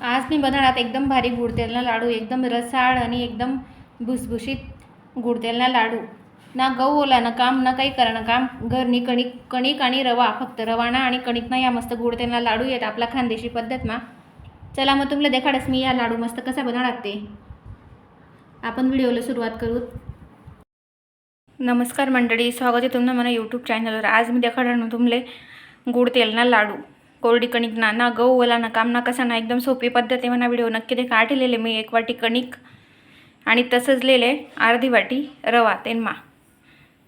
आज मी बनवणार एकदम भारी गुडतेलना लाडू एकदम रसाळ आणि एकदम भुसभुशीत गुडतेलना लाडू. ना गहू ओला ना काम ना काही करा ना काम. घरनी कणिक कणिक आणि रवा फक्त रवाना आणि कणिक ना या मस्त गुडतेलना लाडू येत आपला खानदेशी पद्धत ना. चला मग तुम्हाला देखाडस मी या लाडू मस्त कसा बनवणार ते. आपण व्हिडिओला सुरुवात करू. नमस्कार मंडळी स्वागत आहे तुम्हाला मला यूट्यूब चॅनलवर आज मी देखाडणार तुमले गुडतेलना लाडू. कोरडी कणिक ना ना गहू ओला ना काम ना कसा ना एकदम सोपी पद्धत आहे म्हणा व्हिडिओ. नक्की देखा आठलेले मी एक वाटी कणिक आणि तसंच लिहिले अर्धी वाटी रवा तेनमा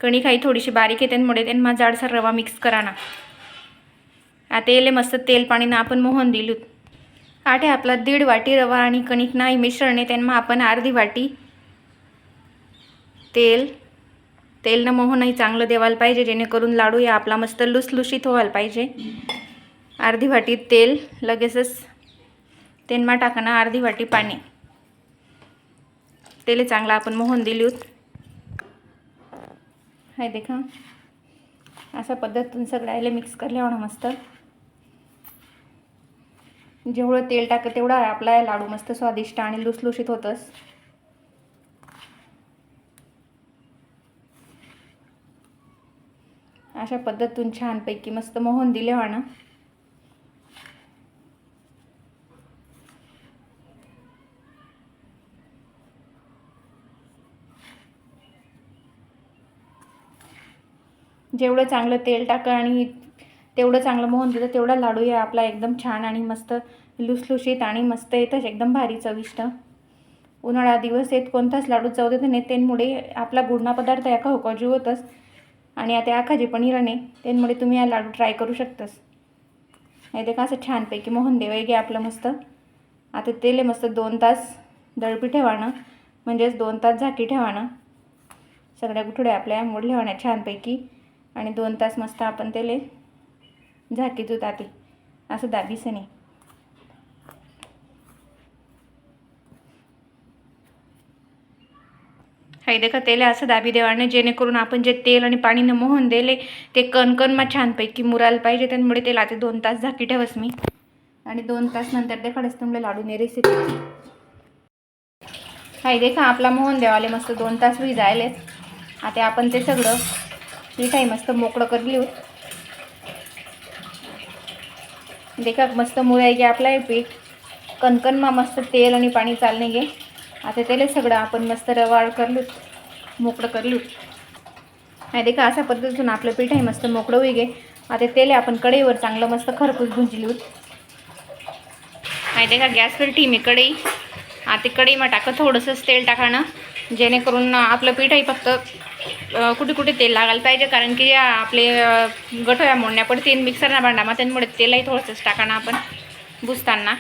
कणिक आई थोडीशी बारीक आहे त्यांमुळे त्यांना जाडसर रवा मिक्स करा ना. आता येले मस्त तेल पाणी ना आपण मोहन दिलूत. आठे आपला दीड वाटी रवा आणि कणिक नाही मिश्रण आहे त्यांना आपण अर्धी वाटी तेल तेलनं मोहनही चांगलं देवायला पाहिजे जेणेकरून लाडू या आपला मस्त लुसलुशीत व्हायला पाहिजे. अर्धी वाटी तेल लगेचच तेनमा टाकणं अर्धी वाटी पाणी. तेल चांगलं आपण मोहन दिलीत. हाय देखा. अशा पद्धतीतून सगळ्याला मिक्स करले होणं मस्त. जेवढं तेल टाक तेवढा आपला लाडू मस्त स्वादिष्ट आणि लुसलुशीत होतंच. अशा पद्धतीतून छानपैकी मस्त मोहन दिले ना जेवढं चांगलं तेल टाकं आणि तेवढं चांगलं मोहन देतं तेवढा लाडू या. आपला एकदम छान आणि मस्त लुसलुशीत आणि मस्त येतच एकदम भारी चविष्ट. उन्हाळा दिवस येत कोणताच लाडू चव देत नाही. त्यांमुळे आपला गुडणा पदार्थ एका होकाजू होतच आणि आता आखाजी पण त्यांमुळे तुम्ही हा लाडू ट्राय करू शकतास नाही ते का असं छानपैकी मोहन देवाय घे आपलं मस्त. आता तेल मस्त दोन तास दळपी ठेवाणं म्हणजेच दोन तास झाकी ठेवाणं. सगळ्या गुठड्या आपल्या मोडल्या होण्या छानपैकी. आणि दोन तास मस्त आपण त्याले झाकी दूध आते असं दाबीसने नाही देखा तेल असं दाबी देवाने जेणेकरून आपण जे तेल आणि पाणीनं मोहन दिले ते कणकण छानपैकी मुरायला पाहिजे त्यामुळे तेल आता दोन तास झाकी ठेवस मी. आणि दोन तास नंतर देखाडच तुमले लाडूने रेसिपी हाय देखा आपला मोहन देवाले मस्त दोन तास वी जायलेत आता आपण ते सगळं पीठ आहे मस्त मोकळं करली देखा मस्त मुळे गे आपला हे पीठ. कणकणमा मस्त तेल आणि पाणी चालणे गे आता त्याला सगळं आपण मस्त रवाळ करलूत मोकळं करलू. नाही देखा अशा पद्धतीतून आपलं पीठ आहे मस्त मोकळं होई गे. आता तेल आपण कढईवर चांगलं मस्त खरपूस भुंजली नाही देखा गॅसवर ठी आहे कढई. आता कढईमा टाकत थोडंसंच तेल टाकाणं. जेणेकरून आपलं पीठ आहे फक्त कुठे कुठे तेल लागायला पाहिजे कारण की आपले गठोया मोडण्या पडतील मिक्सरना भांडामा त्यांमुळे तेलही थोडंसंच टाकाना आपण भुजताना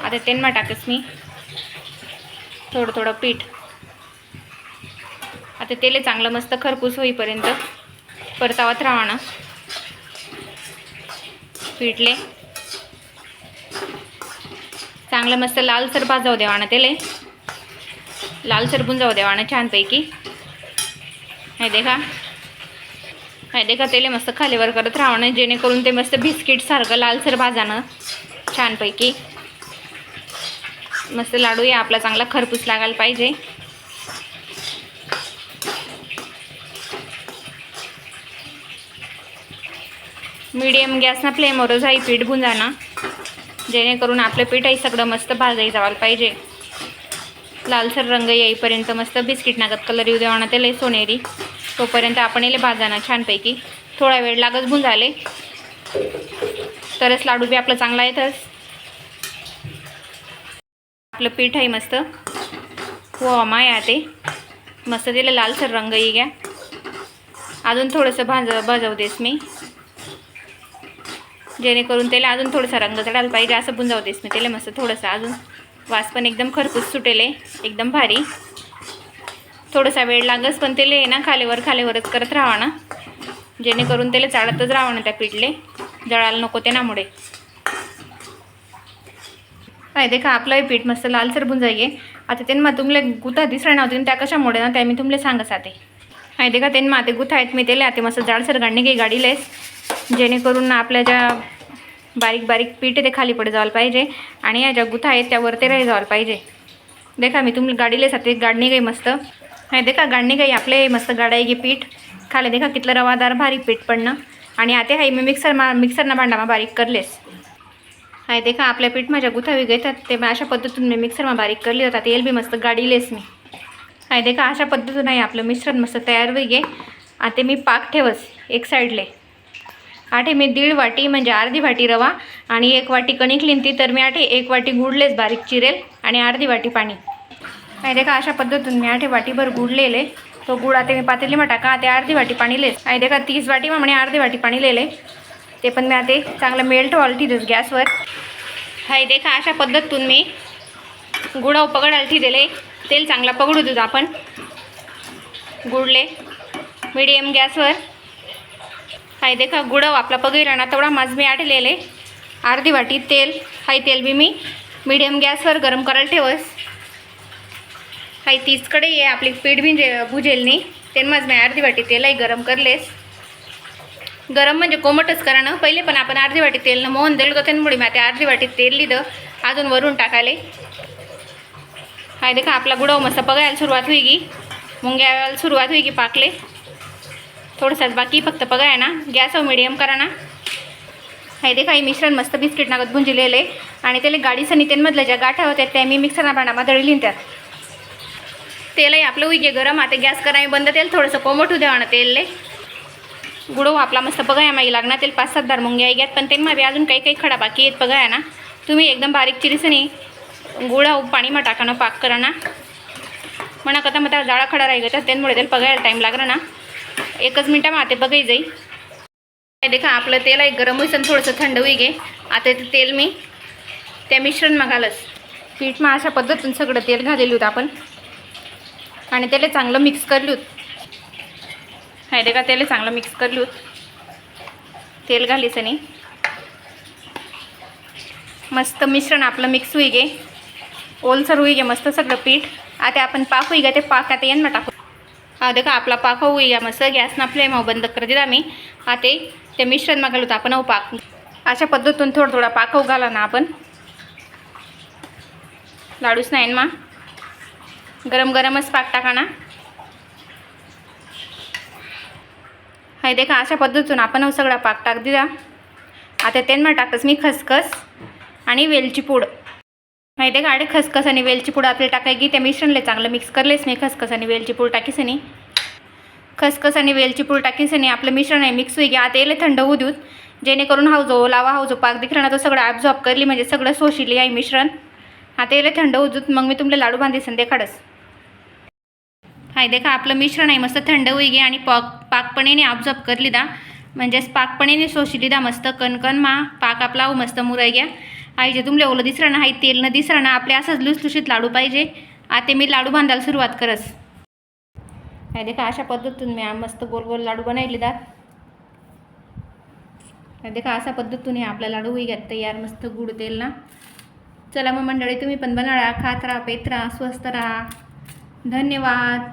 आता तेलमा टाकस मी. थोडं थोडं पीठ. आता तेले चांगलं मस्त खरपूस होईपर्यंत परतावत राहणं. पिठले. चांगलं मस्त लालसर भाजावं देवाणं तेले. लालसर भुंजावं देवाणं छानपैकी. हे देखा. हे देखा तेले मस्त खालीवर करत राहणं जेणेकरून ते मस्त बिस्किटसारखं लालसर भाजानं छानपैकी. मस्त लाडू या आपला चांगला खरपूस लागायला पाहिजे. मीडियम गॅसना फ्लेमवरच जाई पीठ भुंजाना जेणेकरून आपलं पीठही सगळं मस्त भाजाई जावायला पाहिजे. लालसर रंग येईपर्यंत मस्त बिस्किट नागत कलर येऊ देवाना त्याला सोनेरी. तोपर्यंत आपण येले भाजाना छानपैकी थोडा वेळ लागत भुंजाले तरच लाडू बी आपला चांगला येतच. आपलं पीठ आहे मस्त. हो माया ते. मस्त त्याला लालसर रंग ये घ्या. अजून थोडंसं भाज भाजव देस मी. जेणेकरून त्याला अजून थोडासा रंग चढायला पाहिजे असं बुंजावतेस मी त्याला मस्त थोडंसं. अजून वास पण एकदम खरपूस सुटेल एकदम भारी. थोडासा वेळ लागस पण त्याला आहे ना खालीवर खालीवरच करत राहा ना. जेणेकरून त्याला चाळतच राहावं ना त्या पिठले. जळायला नको त्यामुळे काय देखा आपलं पीठ मस्त लालसर बुंजाई आता त्यांना तुमले गुता दिसरा नव्हती त्या कशामुळे ना त्या मी तुमले सांगत आते हाय देखा त्यांना ते गुथा आहेत मी त्याला आते मस्त जाडसर गाडणे गाडी गाडीलेस जेणेकरून आपल्या ज्या बारीक बारीक पीठ आहे ते खाली पडे जायला पाहिजे. आणि या ज्या गुथा आहेत त्यावर ते राही जायला पाहिजे. देखा मी तुम्ही गाडीले आते गाडणी गई मस्त. हे देखा गाडणी गई आपले मस्त गाडाई गे पीठ. खाले देखा कितलं रवादार भारी पीठ पडणं. आणि आता हाय मी मिक्सर मा मिक्सरना भांडामा बारीक करलेस. हाय देखा आपल्या पीठ माझ्या गुथावी घेतात ते अशा पद्धतीने मी मिक्सरमा बारीक करली. जातात येल बी मस्त गाडीलेस मी. हाय देखा अशा पद्धतीनं आहे आपलं मिश्रण मस्त तयार होई गे आता मी पाक ठेवस एक साईडले. आठे मी दीड वाटी म्हणजे अर्धी वाटी रवा आणि एक वाटी कणिक लिंती. तर मी आठे एक वाटी गुडलेस बारीक चिरेल आणि अर्धी वाटी पाणी. आहे देखा अशा पद्धतीने मी आठे वाटीभर गुडलेले. तो गुड आता मी पातेलीमा टाका ते अर्धी वाटी पाणी लेस. आहे देखा तीस वाटी म्हणे अर्धी वाटी पाणी लिहिले ते पण मी आता चांगलं मेल्ट व्हाल ठेवतेस गॅसवर. हाय देखा अशा पद्धतीतून मी गुडाव पगडायला दिले तेल चांगला पगडू देतो आपण. गुडले. मिडियम गॅसवर. हाय देखा गुडव आपला पगैरा ना तेवढा माझ मी आटलेले अर्धी वाटी तेल. हाय तेल बी मी मिडियम गॅसवर गरम करायला ठेवस. हाय तीचकडे ये आपली पीठ बी भुजेल नी ते मी अर्धी वाटी तेलही गरम करलेस. गरम म्हणजे कोमटच करा ना. पहिले पण आपण अर्धी वाटी तेल मोहन दिलं तर त्यामुळे मी आता अर्धी वाटी तेल लिहिलं अजून वरून टाकायले. हाय देखा आपला गुडव मस्त पगायला सुरुवात होई गी मुंग्याला सुरुवात होई की पाकले. थोडंसंच बाकी फक्त पगाय ना गॅस मिडियम करा ना. हाय देखा हे मिश्रण मस्त बिस्किट नागत भुंजलेले. आणि त्याला गाडीसनी त्यांमधल्या ज्या गाठ्या होत्या त्या मी मिक्सरना भांडामध्ये दळली त्यात तेलही आपलं उगे गरम. आता गॅस करा बंद तेल थोडंसं कोमट होऊ द्यावं तेल तेलले गुडो हो, आपला मस्त बघाया माई लागणार तेल. पाच सात दार मुंग्या घ्यात. पण त्यांना अजून काही काही खडा बाकी आहेत बघाया ना तुम्ही एकदम बारीक चिरीसनी गुळा हो, पाणीमा टाकानं पाक करा ना. म्हणा कथा मग त्या जाळा खडा राही तर त्यामुळे तेल बघायला टाईम लागला ना. एकच मिनटामध्ये आता बघाई जाई. देखा आपलं तेल आहे गरम होईस आणि थोडंसं थंड होई गे आता ते तेल मी त्या मिश्रण घालस. पीठ मग अशा पद्धतीनं सगळं तेल घालेलं होतं आपण. आणि त्याला चांगलं मिक्स करलूत. होतं हाय का त्याला चांगलं मिक्स करलूत. तेल घालीस आणि. मस्त मिश्रण आपलं मिक्स होई गे. ओलसर होई गे मस्त सगळं पीठ. आता आपण पाक होई गा ते पाक आता यांना टाकू. हा देखा आपला पाक होई गा मस्त. गॅसना फ्लेम बंद कर दिला मी. आता ते मिश्रण मागलं होतं आपण हो पाक. अशा पद्धतीतून थोडं थोडा पाक हो घाला ना आपण. लाडूच नाही ना गरम गरमच पाक टाका ना. हाय देखा अशा पद्धतीतून आपण सगळा पाक टाक दिला. आता त्यांना टाकस मी खसखस आणि वेलची पूड. माहिती आहे का अडे खसखस आणि वेलची पूड आपल्याला टाकायची त्या मिश्रणले चांगलं मिक्स करलेस मी खसखस आणि वेलची पूड टाकीस आणि. खसखस आणि वेलची पूड टाकीस आणि आपलं मिश्रण आहे मिक्स होई आता याला थंड होऊ देऊत जेणेकरून हावजो लावा हाव जो पाक दिखला ना तो सगळं ॲब्झॉर्ब करली म्हणजे सगळं सोशिली आहे मिश्रण. आता याला थंड होऊ देऊत मग मी तुमले लाडू बांधीसन देखाडस. हाय देखा आपलं मिश्रण आहे मस्त थंड होई गे आणि पाक पाकपणीने ऑब्झॉर्ब करली दा. म्हणजेच पाकपणीने सोशी दा मस्त कणकण मा पाक आपला हो मस्त मुराय घ्या आई जे तुमले ओलं दिसरा ना हाय तेल न दिसलं ना आपले असंच लुसलुशीत लाडू पाहिजे. आता मी लाडू बांधायला सुरुवात करस. हाय देखा अशा पद्धतीतून मी मस्त गोल गोल लाडू बनवले दा. देखा अशा पद्धतीने आपला लाडू होई घ्यात तयार मस्त गुड तेल ना. चला मग मंडळी तुम्ही पण बनवा खात राहा पेत राहा स्वस्त राहा. धन्यवाद.